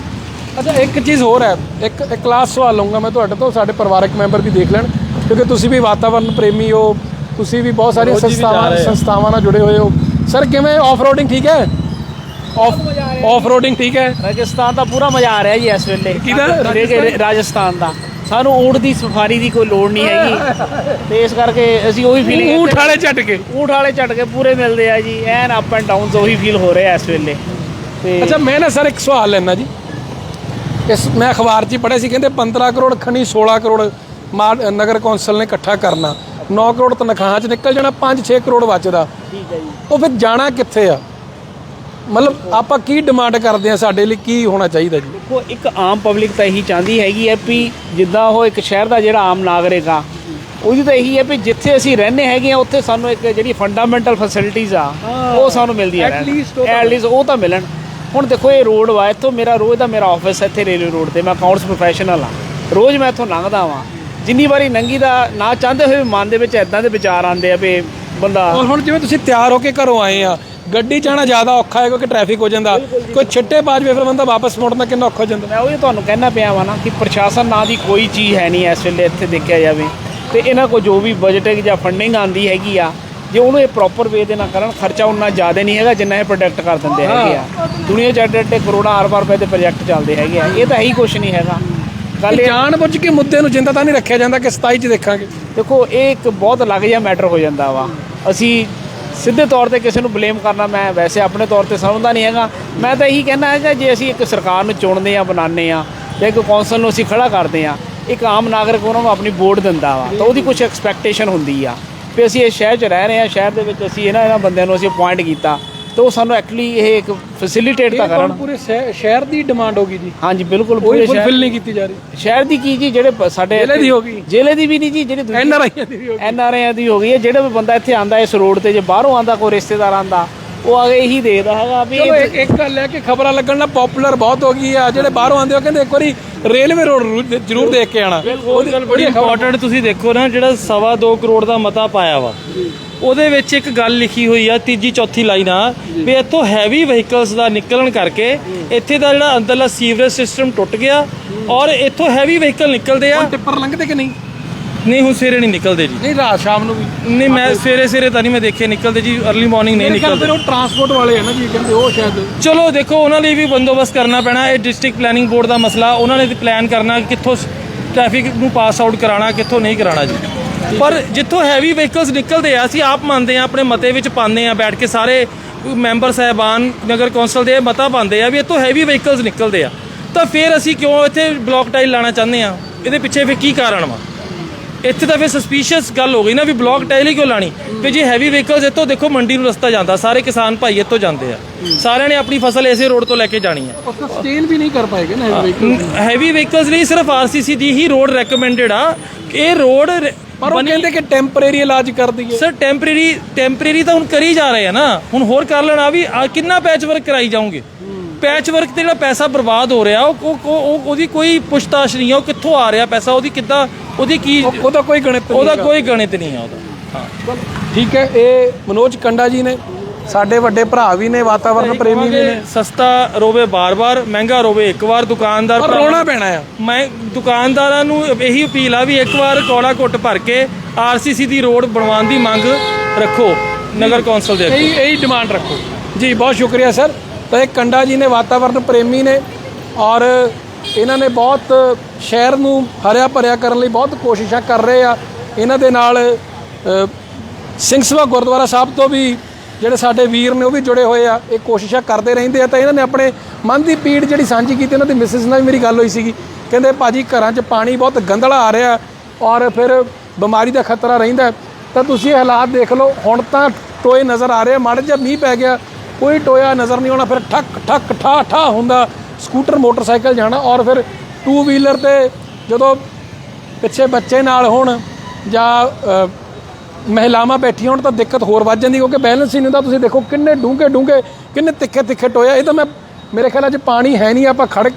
ਅੱਛਾ ਇੱਕ ਚੀਜ਼ ਹੋਰ ਹੈ ਇੱਕ ਇੱਕ ਕਲਾਸ ਸਵਾਲ ਲਵਾਂਗਾ ਮੈਂ ਤੁਹਾਡੇ ਤੋਂ ਸਾਡੇ ਪਰਿਵਾਰਕ ਮੈਂਬਰ ਵੀ ਦੇਖ ਲੈਣ ਕਿਉਂਕਿ ਤੁਸੀਂ ਵੀ ਵਾਤਾਵਰਣ ਪ੍ਰੇਮੀ ਹੋ ਤੁਸੀਂ ਵੀ ਬਹੁਤ ਸਾਰੀਆਂ ਰੋਜ਼ ਹੀ ਵੀ ਜਾ ਸੰਸਥਾਵਾਂ ਰਹੇ। ਆ। ਸੰਸਥਾਵਾਂ ਨਾਲ ਜੁੜੇ ਹੋਏ ਹੋ। ਸਰ ਕਿਵੇਂ ਆਫ ਰੋਡਿੰਗ ਠੀਕ ਹੈ? ਆਫ ਆਫ ਰੋਡਿੰਗ ਠੀਕ ਹੈ। ਰਾਜਸਥਾਨ ਦਾ ਪੂਰਾ ਮਜ਼ਾ ਆ ਰਿਹਾ ਜੀ ਇਸ ਵੇਲੇ। ਕਿਹਦਾ? ਰਾਜਸਥਾਨ? ਰਾਜਸਥਾਨ ਦਾ। ਸਾਨੂੰ ਊਂਟ ਦੀ ਸਫਾਰੀ ਦੀ ਕੋਈ ਲੋੜ ਨਹੀਂ ਹੈਗੀ। ਤੇ ਇਸ ਕਰਕੇ ਅਸੀਂ ਉਹੀ ਫੀਲਿੰਗ ਊਂਠ ਵਾਲੇ ਝਟਕੇ। ਊਂਟ ਵਾਲੇ ਝਟਕੇ ਪੂਰੇ ਮਿਲਦੇ ਆ ਜੀ। ਐਨ ਅਪ ਐਂਡ ਡਾਊਨਸ ਉਹੀ ਫੀਲ ਹੋ ਰਿਹਾ ਇਸ ਵੇਲੇ। ਤੇ ਅੱਛਾ ਮੈਂ ਨਾ ਸਰ ਇੱਕ ਸਵਾਲ ਲੈਣਾ ਜੀ। ਇਸ ਮੈਂ ਅਖਬਾਰ 'ਚ ਹੀ ਪੜ੍ਹਿਆ ਸੀ ਕਹਿੰਦੇ 15 ਕਰੋੜ ਖਣੀ 16 ਕਰੋੜ ਮਾ- ਨਗਰ ਕੌਂਸਲ ਨੇ ਇਕੱਠਾ ਕਰਨਾ। 9 ਕਰੋੜ ਤਨਖਾਹਾਂ 'ਚ ਨਿਕਲ ਜਾਣਾ 5-6 ਕਰੋੜ ਬਚਦਾ। ਠੀਕ ਹੈ ਜੀ। ਉਹ ਫਿਰ ਜਾਣਾ ਕਿੱਥੇ ਆ? ਮਤਲਬ ਆਪਾਂ ਕੀ ਡਿਮਾਂਡ ਕਰਦੇ ਆ ਸਾਡੇ ਲਈ? ਕੀ ਹੋਣਾ ਚਾਹੀਦਾ ਜੀ? ਦੇਖੋ ਇੱਕ ਆਮ ਪਬਲਿਕ ਤਾਂ ਇਹੀ ਚਾਹੁੰਦੀ ਹੈਗੀ ਹੈ ਵੀ ਜਿੱਦਾਂ ਉਹ ਇੱਕ ਸ਼ਹਿਰ ਦਾ ਜਿਹੜਾ ਆਮ ਨਾਗਰਿਕ ਆ ਉਹਦੀ ਤਾਂ ਇਹੀ ਹੈ ਵੀ ਜਿੱਥੇ ਅਸੀਂ ਰਹਿੰਦੇ ਹੈਗੇ ਆ ਉੱਥੇ ਸਾਨੂੰ ਇੱਕ ਜਿਹੜੀ ਫੰਡਾਮੈਂਟਲ ਫੈਸਿਲਿਟੀਆਂ ਆ ਉਹ ਸਾਨੂੰ ਮਿਲਦੀਆਂ At least ਉਹ ਤਾਂ ਐਟ ਲੀਸਟ ਉਹ ਤਾਂ ਮਿਲਣ। ਹੁਣ ਦੇਖੋ ਇਹ ਰੋਡ ਵਾ ਇੱਥੋਂ ਮੇਰਾ ਰੋਜ਼ ਦਾ ਮੇਰਾ ਆਫਿਸ ਇੱਥੇ ਰੇਲਵੇ ਰੋਡ ਤੇ ਮੈਂ ਅਕਾਊਂਟਸ ਪ੍ਰੋਫੈਸ਼ਨਲ ਆ ਰੋਜ਼ ਮੈਂ ਇੱਥੋਂ ਲੰਘਦਾ ਵਾਂ। ਜਿੰਨੀ ਵਾਰੀ ਲੰਘੀ ਦਾ ਨਾ ਚਾਹੁੰਦੇ ਹੋਏ ਵੀ ਮਨ ਦੇ ਵਿੱਚ ਐਦਾਂ ਦੇ ਵਿਚਾਰ ਆਉਂਦੇ ਆ ਵੀ ਬੰਦਾ ਔਰ ਹੁਣ ਜਿਵੇਂ ਤੁਸੀਂ ਤਿਆਰ ਹੋ ਕੇ ਘਰੋਂ ਆਏ ਆ ਗੱਡੀ ਚਾਣਾ ਜ਼ਿਆਦਾ ਔਖਾ ਹੈ ਕਿਉਂਕਿ ਟ੍ਰੈਫਿਕ ਹੋ ਜਾਂਦਾ। ਕੋਈ ਛਿੱਟੇ ਬਾਜ ਵੇ ਫਿਰ ਬੰਦਾ ਵਾਪਸ ਮੁੜਨਾ ਕਿੰਨਾ ਔਖਾ ਹੋ ਜਾਂਦਾ। ਮੈਂ ਉਹ ਤੁਹਾਨੂੰ ਕਹਿਣਾ ਪਿਆ ਵਾ ਨਾ ਕਿ ਪ੍ਰਸ਼ਾਸਨ ਨਾਂ ਦੀ ਕੋਈ ਚੀਜ਼ ਹੈ ਨਹੀਂ ਇਸ ਵੇਲੇ ਇੱਥੇ ਦੇਖਿਆ ਜਾਵੇ। ਤੇ ਇਹਨਾਂ ਕੋਲ ਜੋ ਵੀ ਬਜਟ ਜਾਂ ਫੰਡਿੰਗ ਆਂਦੀ ਹੈਗੀ ਆ ਜੇ ਉਹਨੂੰ ਇਹ ਪ੍ਰੋਪਰ ਵੇ ਦੇ ਨਾਲ ਕਰਨ ਖਰਚਾ ਉਨਾ ਜ਼ਿਆਦਾ ਨਹੀਂ ਹੈਗਾ ਜਿੰਨਾ ਇਹ ਪ੍ਰੋਡਕਟ ਕਰ ਦਿੰਦੇ ਹੈਗੇ ਆ। ਦੁਨੀਆ 'ਚ ਐਡੇ ਕਰੋੜਾਂ ਅਰਬਾਂ ਰੁਪਏ ਦੇ ਪ੍ਰੋਜੈਕਟ ਚੱਲਦੇ ਹੈਗੇ ਆ। ਇਹ ਤਾਂ ਹੈ ਕੁਝ ਨਹੀਂ ਹੈਗਾ। ਗੱਲ ਜਾਣ ਬੁੱਝ ਕੇ ਮੁੱਦੇ ਨੂੰ ਜਿੰਦਾ ਤਾਂ ਨਹੀਂ ਰੱਖਿਆ ਜਾਂਦਾ ਕਿ 27 ਚ ਦੇਖਾਂਗੇ। ਦੇਖੋ ਇਹ ਇੱਕ ਬਹੁਤ ਅਲੱਗ ਜਿਹਾ ਮੈਟਰ ਹੋ ਜਾਂਦਾ ਵਾ। ਅਸੀਂ ਸਿੱਧੇ ਤੌਰ ਤੇ ਕਿਸੇ ਨੂੰ ਬਲੇਮ ਕਰਨਾ ਮੈਂ ਵੈਸੇ ਆਪਣੇ ਤੌਰ ਤੇ ਸਮਝਦਾ ਨਹੀਂ ਹੈਗਾ। ਮੈਂ ਤਾਂ ਇਹੀ ਕਹਿਣਾ ਹੈਗਾ, ਜੇ ਅਸੀਂ ਇੱਕ ਸਰਕਾਰ ਨੂੰ ਚੁਣਦੇ ਆ ਬਣਾਉਂਦੇ ਆ ਜਾਂ ਇੱਕ ਕੌਂਸਲ ਨੂੰ ਅਸੀਂ ਖੜਾ ਕਰਦੇ ਆ ਇੱਕ ਆਮ ਨਾਗਰਿਕ ਉਹਨਾਂ ਨੂੰ ਆਪਣੀ ਵੋਟ ਦਿੰਦਾ ਵਾ, ਤਾਂ ਉਹਦੀ ਕੁਝ ਐਕਸਪੈਕਟੇਸ਼ਨ ਹੁੰਦੀ ਆ। ਵੀ ਅਸੀਂ ਇਸ ਸ਼ਹਿਰ 'ਚ ਰਹਿ ਰਹੇ ਆ ਸ਼ਹਿਰ ਦੇ ਵਿੱਚ ਅਸੀਂ ਇਹਨਾਂ ਇਹਨਾਂ ਬੰਦਿਆਂ ਨੂੰ ਅਸੀਂ ਅਪਾਇੰਟ ਕੀਤਾ। ਤਾਂ ਉਹ ਸਾਨੂੰ ਐਕਚੁਅਲੀ ਇਹ ਇੱਕ ਫੈਸਿਲਿਟੇਟ ਤਾਂ ਕਰਨ। ਪੂਰੇ ਸ਼ਹਿ- ਸ਼ਹਿਰ ਦੀ ਡਿਮਾਂਡ ਹੋਗੀ ਜੀ। ਹਾਂਜੀ ਬਿਲਕੁਲ ਕੋਈ ਪੂਰੇ ਸ਼ਹਿਰ ਫੁੱਲਫਿਲ ਨਹੀਂ ਕੀਤੀ ਜਾ ਰਹੀ। ਸ਼ਹਿਰ ਦੀ ਕੀ ਜੀ ਜਿਹੜੇ ਪ- ਸਾਡੇ ਜ਼ਿਲ੍ਹੇ ਦੀ ਹੋ ਗਈ। ਜ਼ਿਲ੍ਹੇ ਦੀ ਵੀ ਨਹੀਂ ਜੀ ਜਿਹੜੀ ਐਨ ਆਰ ਆਈਆਂ ਦੀ ਵੀ ਹੋ ਗਈ। ਐਨ ਆਰ ਆਈਆਂ ਦੀ ਹੋ ਗਈ ਹੈ। ਜਿਹੜਾ ਵੀ ਬੰਦਾ ਇੱਥੇ ਆਂਦਾ ਇਸ ਰੋਡ ਤੇ ਜੇ ਬਾਹਰੋਂ ਆਂਦਾ ਕੋਈ ਰਿਸ਼ਤੇਦਾਰ ਆਂਦਾ ਉਹ ਆ ਕੇ ਇਹੀ ਦੇਖਦਾ ਹੈਗਾ ਵੀ ਚਲੋ ਇੱਕ ਇੱਕ ਗੱਲ ਹੈ ਕਿ ਖਬਰਾਂ ਲੱਗਣ ਨਾਲ ਪਪੂਲਰ ਬਹੁਤ ਹੋ ਗਈ ਆ। ਜਿਹੜੇ ਬਾਹਰੋਂ ਆਉਂਦੇ ਉਹ ਕਹਿੰਦੇ ਇੱਕ ਵਾਰੀ ਰੇਲਵੇ ਰੋਡ ਜ਼ਰੂਰ ਦੇਖ ਕੇ ਆਣਾ। ਉਹਦੀ ਗੱਲ ਬੜੀ ਇੰਪੋਰਟੈਂਟ ਤੁਸੀਂ ਦੇਖੋ ਨਾ ਜਿਹੜਾ ਸਵਾ 2 ਕਰੋੜ ਦਾ ਮਤਾ ਪਾਇਆ ਵਾ। ਉਹਦੇ ਵਿੱਚ ਇੱਕ ਗੱਲ ਲਿਖੀ ਹੋਈ ਆ ਤੀਜੀ ਚੌਥੀ ਲਾਈਨ ਆ ਵੀ ਇੱਥੋਂ ਹੈਵੀ ਵਹੀਕਲਸ ਦਾ ਨਿਕਲਣ ਕਰਕੇ ਇੱਥੇ ਦਾ ਜਿਹੜਾ ਅੰਦਰਲਾ ਸੀਵਰੇਜ ਸਿਸਟਮ ਟੁੱਟ ਗਿਆ ਔਰ ਇੱਥੋਂ ਹੈਵੀ ਵਹੀਕਲ ਨਿਕਲਦੇ ਆ। ਟਿੱਪਰ ਲੰਘਦੇ ਕਿ ਨਹੀਂ? ਨਹੀਂ ਹੁਣ ਸਵੇਰੇ ਨਹੀਂ ਨਿਕਲਦੇ ਜੀ। ਨਹੀਂ ਰਾਤ ਸ਼ਾਮ ਨੂੰ ਵੀ। ਨਹੀਂ ਮੈਂ ਸਵੇਰੇ ਸਵੇਰੇ ਤਾਂ ਨਹੀਂ ਮੈਂ ਦੇਖੇ ਨਿਕਲਦੇ ਜੀ अर्ਲੀ ਮਾਰਨਿੰਗ ਨਹੀਂ ਨਿਕਲਦੇ। ਫਿਰ ਉਹ ਟਰਾਂਸਪੋਰਟ ਵਾਲੇ ਆ ਨਾ ਜੀ ਕਹਿੰਦੇ ਉਹ ਸ਼ਾਇਦ ਚਲੋ ਦੇਖੋ ਉਹਨਾਂ ਲਈ ਵੀ ਬੰਦੋਬਸਤ ਕਰਨਾ ਪੈਣਾ ਇਹ ਡਿਸਟ੍ਰਿਕਟ ਪਲੈਨਿੰਗ ਬੋਰਡ ਦਾ ਮਸਲਾ ਉਹਨਾਂ ਨੇ ਪਲਾਨ ਕਰਨਾ ਕਿ ਕਿੱਥੋਂ ਟ੍ਰੈਫਿਕ ਨੂੰ ਪਾਸ ਆਊਟ ਕਰਾਉਣਾ, ਕਿੱਥੋਂ ਨਹੀਂ ਕਰਾਉਣਾ ਜੀ। ਪਰ ਜਿੱਥੋਂ ਹੈਵੀ ਵਹੀਕਲਸ ਨਿਕਲਦੇ ਆ, ਅਸੀਂ ਆਪ ਮੰਨਦੇ ਆ, ਆਪਣੇ ਮਤੇ ਵਿੱਚ ਪਾਉਂਦੇ ਆ, ਬੈਠ ਕੇ ਸਾਰੇ ਮੈਂਬਰ ਸਾਹਿਬਾਨ, ਨਗਰ ਕੌਂਸਲ ਦੇ ਮਤਾ ਪਾਉਂਦੇ ਆ ਵੀ ਇੱਥੋਂ ਹੈਵੀ ਵਹੀਕਲਸ ਨਿਕਲਦੇ ਆ। ਤਾਂ ਫਿਰ ਅਸੀਂ ਕਿਉਂ ਇੱਥੇ ਬਲੌਕ ਟਾਈਲ ਲਾਣਾ ਚਾਹੁੰਦੇ ਆ? ਇਹਦੇ ਪਿੱਛੇ ਫਿਰ ਕੀ ਕਾਰਨ ਵਾ? ਇੱਥੇ ਤਾਂ ਫਿਰ ਸਸਪੀਸ਼ੀਅਸ ਗੱਲ ਹੋ ਗਈ ਨਾ ਵੀ ਬਲੌਕ ਟਾਈਲ ਹੀ ਕਿਉਂ ਲਾਣੀ ਵੀ ਜੇ ਹੈਵੀ ਵਹੀਕਲਸ ਇੱਥੋਂ ਦੇਖੋ ਮੰਡੀ ਨੂੰ ਰਸਤਾ ਜਾਂਦਾ ਸਾਰੇ ਕਿਸਾਨ ਭਾਈ ਇੱਥੋਂ ਜਾਂਦੇ ਆ। ਸਾਰਿਆਂ ਨੇ ਆਪਣੀ ਫਸਲ ਇਸੇ ਰੋਡ ਤੋਂ ਲੈ ਕੇ ਜਾਣੀ ਆ। ਸਸਟੇਨ ਵੀ ਨਹੀਂ ਕਰ ਪਾਏਗੇ ਨਾ ਇਹ vehicle। ਹੈਵੀ ਵਹੀਕਲਸ ਲਈ ਸਿਰਫ ਆਰਸੀਸੀ ਦੀ ਹੀ ਰੋਡ ਰეკਮੈਂਡਡ ਆ। ਇਹ ਰੋਡ ਪਰ ਉਹ ਕਹਿੰਦੇ ਕਿ ਟੈਂਪਰੇਰੀ ਇਲਾਜ ਕਰ ਦਈਏ। ਸਰ ਟੈਂਪਰੇਰੀ ਟੈਂਪਰੇਰੀ ਤਾਂ ਹੁਣ ਕਰੀ ਜਾ ਰਹੇ ਆ ਨਾ। ਹੁਣ ਹੋਰ ਕਰ ਲੈਣਾ ਵੀ ਕਿੰਨਾ ਪੈਚ ਵਰਕ ਕਰਾਈ ਜਾਓਗੇ? ਪੈਚ ਵਰਕ ਤੇ ਜਿਹੜਾ ਪੈਸਾ ਬਰਬਾਦ ਹੋ ਰਿਹਾ ਉਹ ਉਹ- ਉਹ ਉਹਦੀ ਕੋਈ ਪੁੱਛਤਾਛ ਨਹੀਂ ਆ ਉਹ ਕਿੱਥੋਂ ਆ ਰਿਹਾ ਪੈਸਾ ਉਹਦੀ ਕਿੱਦਾਂ ਉਹਦੀ ਕੀ ਉਹ- ਉਹਦਾ ਕੋਈ ਗਣਿਤ ਨਹੀਂ ਉਹਦਾ। ਕੋਈ ਗਣਿਤ ਨਹੀਂ ਆ ਉਹਦਾ। ਠੀਕ ਹੈ ਇਹ ਮਨੋਜ ਕੰਡਾ ਜੀ ਨੇ ਸਾਡੇ ਵੱਡੇ ਭਰਾ ਵੀ ਨੇ ਵਾਤਾਵਰਣ ਪ੍ਰੇਮੀ ਵੀ ਨੇ। ਸਸਤਾ ਰੋਵੇ ਬਾਰ-ਬਾਰ ਮਹਿੰਗਾ ਰੋਵੇ ਇੱਕ ਵਾਰ ਦੁਕਾਨਦਾਰ ਪਰ ਰੋਣਾ ਪੈਣਾ ਆ। ਮੈਂ ਦੁਕਾਨਦਾਰਾਂ ਨੂੰ ਇਹੀ ਅਪੀਲ ਆ ਵੀ ਇੱਕ ਵਾਰ ਕੌੜਾ ਘੁੱਟ ਭਰ ਕੇ ਆਰਸੀਸੀ ਦੀ ਰੋਡ ਬਣਵਾਉਣ ਦੀ ਮੰਗ ਰੱਖੋ ਨਗਰ ਕੌਂਸਲ ਦੇ ਅੱਗੇ। ਇਹੀ ਇਹੀ ਡਿਮਾਂਡ ਰੱਖੋ। ਜੀ ਬਹੁਤ ਸ਼ੁਕਰੀਆ ਸਰ। ਤਾਂ ਇਹ ਕੰਡਾ ਜੀ ਨੇ ਵਾਤਾਵਰਣ ਪ੍ਰੇਮੀ ਨੇ ਔਰ ਇਹਨਾਂ ਨੇ ਬਹੁਤ ਸ਼ਹਿਰ ਨੂੰ ਹਰਿਆ ਭਰਿਆ ਕਰਨ ਲਈ ਬਹੁਤ ਕੋਸ਼ਿਸ਼ਾਂ ਕਰ ਰਹੇ ਆ। ਇਹਨਾਂ ਦੇ ਨਾਲ ਸਿੰਘ ਸਭਾ ਗੁਰਦੁਆਰਾ ਸਾਹਿਬ ਤੋਂ ਵੀ ਜਿਹੜੇ ਸਾਡੇ ਵੀਰ ਨੇ ਉਹ ਵੀ ਜੁੜੇ ਹੋਏ ਆ। ਇਹ ਕੋਸ਼ਿਸ਼ਾਂ ਕਰਦੇ ਰਹਿੰਦੇ ਆ। ਤਾਂ ਇਹਨਾਂ ਨੇ ਆਪਣੇ ਮਨ ਦੀ ਪੀੜ ਜਿਹੜੀ ਸਾਂਝੀ ਕੀਤੀ ਉਹਨਾਂ ਦੀ ਮਿਸਿਸ ਨਾਲ ਵੀ ਮੇਰੀ ਗੱਲ ਹੋਈ ਸੀਗੀ। ਕਹਿੰਦੇ, ਭਾਜੀ, ਘਰਾਂ 'ਚ ਪਾਣੀ ਬਹੁਤ ਗੰਦਲਾ ਆ ਰਿਹਾ ਔਰ ਫਿਰ ਬਿਮਾਰੀ ਦਾ ਖਤਰਾ ਰਹਿੰਦਾ ਤਾਂ ਤੁਸੀਂ ਇਹ ਹਾਲਾਤ ਦੇਖ ਲਓ। ਹੁਣ ਤਾਂ ਟੋਏ ਨਜ਼ਰ ਆ ਰਹੇ ਆ। ਮਾੜਾ ਜਿਹਾ ਮੀਂਹ ਪੈ ਗਿਆ। ਕੋਈ ਟੋਇਆ ਨਜ਼ਰ ਨਹੀਂ ਆਉਣਾ, ਫਿਰ ਠੱਕ ਠੱਕ ਠਾ ਠਾ ਹੁੰਦਾ। ਸਕੂਟਰ, ਮੋਟਰਸਾਈਕਲ ਜਾਣਾ ਔਰ ਫਿਰ ਟੂ ਵੀਲਰ ਤੇ ਜਦੋਂ ਪਿੱਛੇ ਬੱਚੇ ਨਾਲ ਹੋਣ ਜਾਂ ਮਹਿਲਾਵਾਂ ਬੈਠੀਆਂ ਹੋਣ ਤਾਂ ਦਿੱਕਤ ਹੋਰ ਵੱਧ ਜਾਂਦੀ ਕਿਉਂਕਿ ਬੈਲੈਂਸ ਹੀ ਨਹੀਂ ਹੁੰਦਾ। ਤੁਸੀਂ ਦੇਖੋ ਕਿੰਨੇ ਡੂੰਘੇ ਡੂੰਘੇ, ਕਿੰਨੇ ਤਿੱਖੇ ਤਿੱਖੇ ਟੋਇਆ। ਇਹ ਤਾਂ ਮੈਂ, ਮੇਰੇ ਖਿਆਲ ਅੱਜ ਪਾਣੀ ਹੈ ਨਹੀਂ, ਆਪਾਂ ਖੜ,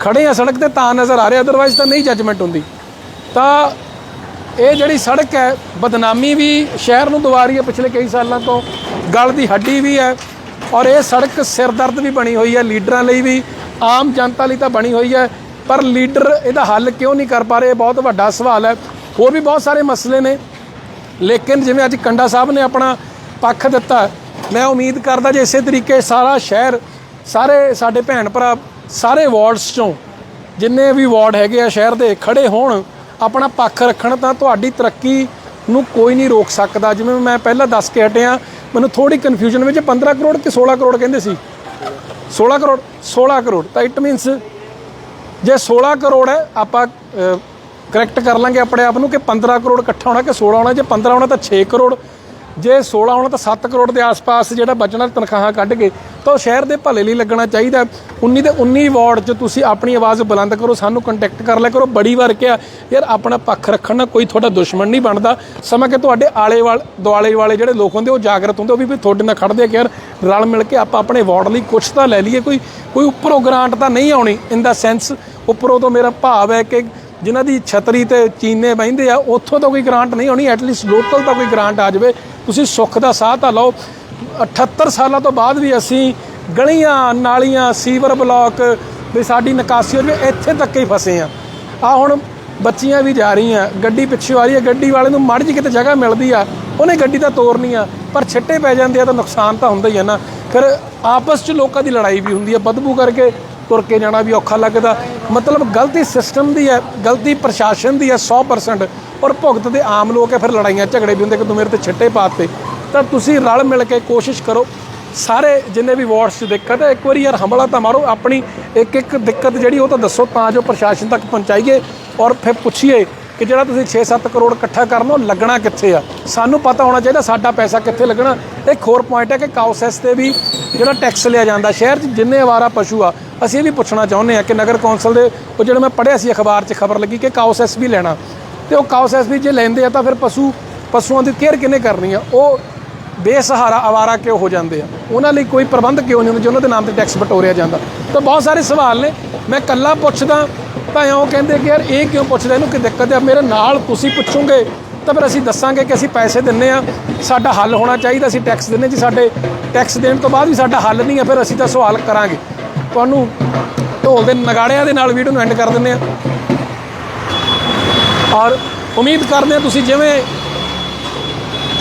ਖੜੇ ਆ ਸੜਕ ਤੇ ਤਾਂ ਨਜ਼ਰ ਆ ਰਿਹਾ ਅਦਰਵਾਈਜ਼ ਤਾਂ ਨਹੀਂ ਜੱਜਮੈਂਟ ਹੁੰਦੀ। ਤਾਂ ਇਹ ਜਿਹੜੀ ਸੜਕ ਹੈ, ਬਦਨਾਮੀ ਵੀ ਸ਼ਹਿਰ ਨੂੰ ਦਵਾ ਰਹੀ ਹੈ ਪਿਛਲੇ ਕਈ ਸਾਲਾਂ ਤੋਂ। ਗਲ ਦੀ ਹੱਡੀ ਵੀ ਹੈ। ਔਰ ਇਹ ਸੜਕ ਸਿਰਦਰਦ ਵੀ ਬਣੀ ਹੋਈ ਹੈ, ਲੀਡਰਾਂ ਲਈ ਵੀ, ਆਮ ਜਨਤਾ ਲਈ ਤਾਂ ਬਣੀ ਹੋਈ ਹੈ, ਪਰ ਲੀਡਰ ਇਹਦਾ ਹੱਲ ਕਿਉਂ ਨਹੀਂ ਕਰ ਪਾ ਰਹੇ? ਬਹੁਤ ਵੱਡਾ ਸਵਾਲ ਹੈ। ਹੋਰ ਵੀ ਬਹੁਤ ਸਾਰੇ ਮਸਲੇ ਨੇ। ਲੇਕਿਨ ਜਿਵੇਂ ਅੱਜ ਕੰਡਾ ਸਾਹਿਬ ਨੇ ਆਪਣਾ ਪੱਖ ਦਿੱਤਾ, ਮੈਂ ਉਮੀਦ ਕਰਦਾ ਜੇ ਇਸੇ ਤਰੀਕੇ ਸਾਰਾ ਸ਼ਹਿਰ, ਸਾਰੇ ਸਾਡੇ ਭੈਣ ਭਰਾ, ਸਾਰੇ ਵਾਰਡਸ ਚੋਂ ਜਿੰਨੇ ਵੀ ਵਾਰਡ ਹੈਗੇ ਆ ਸ਼ਹਿਰ ਦੇ ਖੜੇ ਹੋਣ, ਆਪਣਾ ਪੱਖ ਰੱਖਣ ਤਾਂ ਤੁਹਾਡੀ ਤਰੱਕੀ ਨੂੰ ਕੋਈ ਨਹੀਂ ਰੋਕ ਸਕਦਾ। ਜਿਵੇਂ ਮੈਂ ਪਹਿਲਾਂ ਦੱਸ ਕੇ ਹਟਿਆ ਮੈਨੂੰ ਥੋੜੀ ਕਨਫਿਊਜ਼ਨ ਵਿੱਚ 15 ਕਰੋੜ ਕਿ 16 ਕਰੋੜ ਕਹਿੰਦੇ ਸੀ। 16 ਕਰੋੜ 16 ਕਰੋੜ, ਤਾਂ ਇਟ ਮੀਨਸ ਜੇ 16 ਕਰੋੜ ਹੈ, ਆਪਾਂ ਕਰੈਕਟ ਕਰ ਲਾਂਗੇ ਆਪਣੇ ਆਪ ਨੂੰ ਕਿ 15 ਕਰੋੜ ਇਕੱਠਾ ਹੋਣਾ ਕਿ 16 ਹੋਣਾ, ਜੇ 15 ਹੋਣਾ ਤਾਂ 6 ਕਰੋੜ। ਜੇ 16 ਹੋਣਾ ਤਾਂ 7 ਕਰੋੜ ਦੇ ਆਸ-ਪਾਸ ਜਿਹੜਾ ਬਚਣਾ ਤਨਖਾਹਾਂ ਕੱਢ ਕੇ ਤਾਂ ਉਹ ਸ਼ਹਿਰ ਦੇ ਭਲੇ ਲਈ ਲੱਗਣਾ ਚਾਹੀਦਾ। 19 ਦੇ 19 ਵਾਰਡ 'ਚ ਤੁਸੀਂ ਆਪਣੀ ਆਵਾਜ਼ ਬੁਲੰਦ ਕਰੋ, ਸਾਨੂੰ ਕੰਟੈਕਟ ਕਰ ਲਿਆ ਕਰੋ। ਬੜੀ ਵਾਰ ਕਿਹਾ, ਯਾਰ, ਆਪਣਾ ਪੱਖ ਰੱਖਣ ਨਾਲ ਕੋਈ ਤੁਹਾਡਾ ਦੁਸ਼ਮਣ ਨਹੀਂ ਬਣਦਾ। ਸਮਾਂ ਕਿ ਤੁਹਾਡੇ ਆਲੇ ਵਾਲ, ਦੁਆਲੇ ਵਾਲੇ ਜਿਹੜੇ ਲੋਕ ਹੁੰਦੇ, ਉਹ ਜਾਗਰਤ ਹੁੰਦੇ, ਉਹ ਵੀ ਤੁਹਾਡੇ ਨਾਲ ਖੜਦੇ ਆ ਕਿ, ਯਾਰ, ਰਲ ਮਿਲ ਕੇ ਆਪਾਂ ਆਪਣੇ ਵਾਰਡ ਲਈ ਕੁਛ ਤਾਂ ਲੈ ਲਈਏ, ਕੋਈ ਕੋਈ ਉੱਪਰੋਂ ਗ੍ਰਾਂਟ ਤਾਂ ਨਹੀਂ ਆਉਣੀ। ਇਨ ਦਾ ਸੈਂਸ ਉੱਪਰੋਂ ਤੋਂ ਮੇਰਾ ਭਾਵ ਹੈ ਕਿ ਜਿਨ੍ਹਾਂ ਦੀ ਛਤਰੀ ਤੇ ਚੀਨੇ ਬਹਿੰਦੇ ਆ, ਉੱਥੋਂ ਤਾਂ ਕੋਈ ਗ੍ਰਾਂਟ ਨਹੀਂ ਹੋਣੀ ਐਟਲੀਸਟ ਲੋਕਲ ਤਾਂ ਕੋਈ ਗ੍ਰਾਂਟ ਆ ਜਾਵੇ। ਤੁਸੀਂ ਸੁੱਖ ਦਾ ਸਾਹ ਤਾਂ ਲਓ। 78 ਸਾਲਾਂ ਤੋਂ ਬਾਅਦ ਵੀ ਅਸੀਂ ਗਲੀਆਂ, ਨਾਲੀਆਂ, ਸੀਵਰ ਬਲਾਕ ਵੀ ਸਾਡੀ ਨਿਕਾਸੀ ਹੋ ਜਾਵੇ, ਇੱਥੇ ਤੱਕ ਹੀ ਫਸੇ ਆ। ਆ ਹੁਣ ਬੱਚੀਆਂ ਵੀ ਜਾ ਰਹੀਆਂ, ਗੱਡੀ ਪਿੱਛੇ ਆ ਰਹੀ ਹੈ ਗੱਡੀ ਵਾਲੇ ਨੂੰ ਮੜ ਜੀ ਕਿਤੇ ਜਗ੍ਹਾ ਮਿਲਦੀ ਆ, ਉਹਨੇ ਗੱਡੀ ਤਾਂ ਤੋਰਨੀ ਆ, ਪਰ ਛਿੱਟੇ ਪੈ ਜਾਂਦੇ ਆ ਤਾਂ ਨੁਕਸਾਨ ਤਾਂ ਹੁੰਦਾ ਹੀ ਆ ਨਾ। ਫਿਰ ਆਪਸ 'ਚ ਲੋਕਾਂ ਦੀ ਲੜਾਈ ਵੀ ਹੁੰਦੀ ਆ, ਬਦਬੂ ਕਰਕੇ ਤੁਰ ਕੇ ਜਾਣਾ ਵੀ ਔਖਾ ਲੱਗਦਾ। ਮਤਲਬ ਗਲਤੀ ਸਿਸਟਮ ਦੀ ਹੈ, ਗਲਤੀ ਪ੍ਰਸ਼ਾਸਨ ਦੀ ਹੈ 100% ਔਰ ਭੁਗਤ ਦੇ ਆਮ ਲੋਕ ਹੈ, ਫਿਰ ਲੜਾਈਆਂ ਝਗੜੇ ਵੀ ਹੁੰਦੇ ਕਿ ਤੂੰ ਮੇਰੇ ਤੇ ਛਿੱਟੇ ਪਾਤੇ ਤਾਂ ਤੁਸੀਂ ਰਲ ਮਿਲ ਕੇ ਕੋਸ਼ਿਸ਼ ਕਰੋ। ਸਾਰੇ ਜਿੰਨੇ ਵੀ ਵਾਰਡਸ 'ਚ ਦਿੱਕਤ ਹੈ, ਇੱਕ ਵਾਰੀ ਯਾਰ ਹਮਲਾ ਤਾਂ ਮਾਰੋ, ਆਪਣੀ ਇੱਕ ਇੱਕ ਦਿੱਕਤ ਜਿਹੜੀ ਉਹ ਤਾਂ ਦੱਸੋ, ਤਾਂ ਜੋ ਪ੍ਰਸ਼ਾਸਨ ਤੱਕ ਪਹੁੰਚਾਈਏ। ਔਰ ਫਿਰ ਪੁੱਛੀਏ ਕਿ ਜਿਹੜਾ ਤੁਸੀਂ 6-7 ਕਰੋੜ ਇਕੱਠਾ ਕਰਨਾ ਉਹ ਲੱਗਣਾ ਕਿੱਥੇ ਆ? ਸਾਨੂੰ ਪਤਾ ਹੋਣਾ ਚਾਹੀਦਾ ਸਾਡਾ ਪੈਸਾ ਕਿੱਥੇ ਲੱਗਣਾ। ਇੱਕ ਹੋਰ ਪੁਆਇੰਟ ਹੈ ਕਿ ਕਾਉਸੈਸ ਤੇ ਵੀ ਜਿਹੜਾ ਟੈਕਸ ਲਿਆ ਜਾਂਦਾ, ਸ਼ਹਿਰ 'ਚ ਜਿੰਨੇ ਆਵਾਰਾ ਪਸ਼ੂ ਆ, ਅਸੀਂ ਇਹ ਵੀ ਪੁੱਛਣਾ ਚਾਹੁੰਦੇ ਆ ਕਿ ਨਗਰ ਕੌਂਸਲ ਦੇ ਉਹ ਜਿਹੜਾ ਮੈਂ ਪੜ੍ਹਿਆ ਸੀ ਅਖਬਾਰ 'ਚ ਖਬਰ ਲੱਗੀ ਕਿ ਕਾਉਸੈਸ ਵੀ ਲੈਣਾ। ਤੇ ਉਹ ਕਾਉਸੈਸ ਵੀ ਜੇ ਲੈਂਦੇ ਆ ਤਾਂ ਫਿਰ ਪਸ਼ੂ, ਪਸ਼ੂਆਂ ਦੀ ਕੇਅਰ ਕਿਹਨੇ ਕਰਨੀ ਆ? ਉਹ ਬੇਸਹਾਰਾ ਆਵਾਰਾ ਕਿਉਂ ਹੋ ਜਾਂਦੇ ਆ? ਉਹਨਾਂ ਲਈ ਕੋਈ ਪ੍ਰਬੰਧ ਕਿਉਂ ਨਹੀਂ ਹੁੰਦਾ? ਉਹਨਾਂ ਦੇ ਨਾਮ ਤੇ ਟੈਕਸ ਬਟੋਰਿਆ ਜਾਂਦਾ। ਤਾਂ ਬਹੁਤ ਸਾਰੇ ਸਵਾਲ ਨੇ। ਮੈਂ ਕੱਲਾ ਪੁੱਛਦਾ ਤਾਂ ਉਹ ਕਹਿੰਦੇ ਕਿ ਯਾਰ ਇਹ ਕਿਉਂ ਪੁੱਛਦਾ ਇਹਨੂੰ ਕਿ ਦਿੱਕਤ ਆ, ਮੇਰੇ ਨਾਲ ਤੁਸੀਂ ਪੁੱਛੋਗੇ ਤਾਂ ਫਿਰ ਅਸੀਂ ਦੱਸਾਂਗੇ ਕਿ ਅਸੀਂ ਪੈਸੇ ਦਿੰਨੇ ਆ, ਸਾਡਾ ਹੱਲ ਹੋਣਾ ਚਾਹੀਦਾ, ਅਸੀਂ ਟੈਕਸ ਦਿੰਨੇ ਜੀ, ਸਾਡੇ ਟੈਕਸ ਦੇਣ ਤੋਂ ਬਾਅਦ ਵੀ ਸਾਡਾ ਹੱਲ ਨਹੀਂ ਹੈ ਫਿਰ ਅਸੀਂ ਤਾਂ ਸਵਾਲ ਕਰਾਂਗੇ। ਤੁਹਾਨੂੰ ਢੋਲ ਦੇ ਨਗਾੜਿਆਂ ਦੇ ਨਾਲ ਵੀਡੀਓ ਨੂੰ ਐਂਡ ਕਰ ਦਿੰਨੇ ਆ। ਔਰ ਉਮੀਦ ਕਰਦੇ ਹਾਂ ਤੁਸੀਂ ਜਿਵੇਂ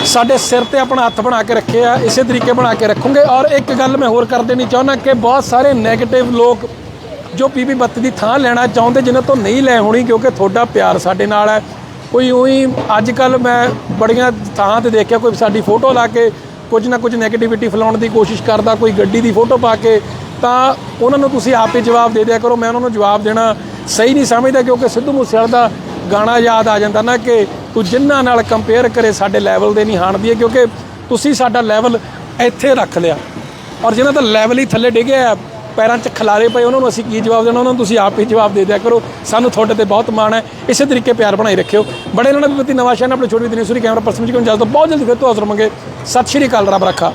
ਸਾਡੇ ਸਿਰ ਤੇ ਆਪਣਾ ਹੱਥ ਬਣਾ ਕੇ ਰੱਖੇ ਆ, ਇਸੇ ਤਰੀਕੇ ਬਣਾ ਕੇ ਰੱਖੋਗੇ। ਔਰ ਇੱਕ ਗੱਲ ਮੈਂ ਹੋਰ ਕਰ ਦੇਣੀ ਚਾਹੁੰਦਾ ਕਿ ਬਹੁਤ ਸਾਰੇ 네ਗੇਟਿਵ ਲੋਕ ਜੋ ਪੀਪੀ ਬੱਤੀ ਦੀ ਥਾਂ ਲੈਣਾ ਚਾਹੁੰਦੇ, ਜਿਨ੍ਹਾਂ ਤੋਂ ਨਹੀਂ ਲੈ ਹੋਣੀ, ਕਿਉਂਕਿ ਤੁਹਾਡਾ ਪਿਆਰ ਸਾਡੇ ਨਾਲ ਹੈ। ਕੋਈ ਉਹੀ ਅੱਜ ਕੱਲ ਮੈਂ ਬੜੀਆਂ ਥਾਂ ਤੇ ਦੇਖਿਆ, ਕੋਈ ਸਾਡੀ ਫੋਟੋ ਲਾ ਕੇ ਕੁਝ ਨਾ ਕੁਝ 네ਗੇਟਿਵਿਟੀ ਫੈਲਾਉਣ ਦੀ ਕੋਸ਼ਿਸ਼ ਕਰਦਾ, ਕੋਈ ਗੱਡੀ ਦੀ ਫੋਟੋ ਪਾ ਕੇ, ਤਾਂ ਉਹਨਾਂ ਨੂੰ ਤੁਸੀਂ ਆਪ ਹੀ ਜਵਾਬ ਦੇ ਦਿਆ ਕਰੋ। ਮੈਂ ਉਹਨਾਂ ਨੂੰ ਜਵਾਬ ਦੇਣਾ ਸਹੀ ਨਹੀਂ ਸਮਝਦਾ, ਕਿਉਂਕਿ ਸਿੱਧੂ ਮੂਸੇਵਾਲੇ ਦਾ ਗਾਣਾ ਯਾਦ ਆ ਜਾਂਦਾ ਨਾ ਕਿ ਤੂੰ ਜਿੰਨਾਂ ਨਾਲ ਕੰਪੇਅਰ ਕਰੇ, ਸਾਡੇ ਲੈਵਲ ਦੇ ਨਹੀਂ ਹਾਣਦੀ ਹੈ ਕਿਉਂਕਿ ਤੁਸੀਂ ਸਾਡਾ ਲੈਵਲ ਇੱਥੇ ਰੱਖ ਲਿਆ। ਔਰ ਜਿਹਨਾਂ ਦਾ ਲੈਵਲ ਹੀ ਥੱਲੇ ਡਿੱਗਿਆ ਪੈਰਾਂ 'ਚ ਖਲਾਰੇ ਪਏ ਉਹਨਾਂ ਨੂੰ ਅਸੀਂ ਕੀ ਜਵਾਬ ਦੇਣਾ? ਉਹਨਾਂ ਨੂੰ ਤੁਸੀਂ ਆਪ ਹੀ ਜਵਾਬ ਦੇ ਦਿਆ ਕਰੋ। ਸਾਨੂੰ ਤੁਹਾਡੇ ਤੇ ਬਹੁਤ ਮਾਣ ਹੈ। ਇਸੇ ਤਰੀਕੇ ਪਿਆਰ ਬਣਾਈ ਰੱਖਿਓ। ਬੜੇ ਲੈਣਾ ਵੀ ਨਵਾਂ ਸ਼ਹਿਰ ਆਪਣੇ ਛੋਟੀ ਦਿਨੀ ਸੂਰੀ ਕੈਮਰਾ ਪਰਸਨ ਜੀ ਕੋਲ ਜਲਦ ਬਹੁਤ ਜਲਦੀ ਫਿਰ ਤੋਂ ਹਾਜ਼ਰ ਮੰਗੇ ਸਤਿ ਸ਼੍ਰੀ ਅਕਾਲ, ਰੱਬ ਰੱਖਾ।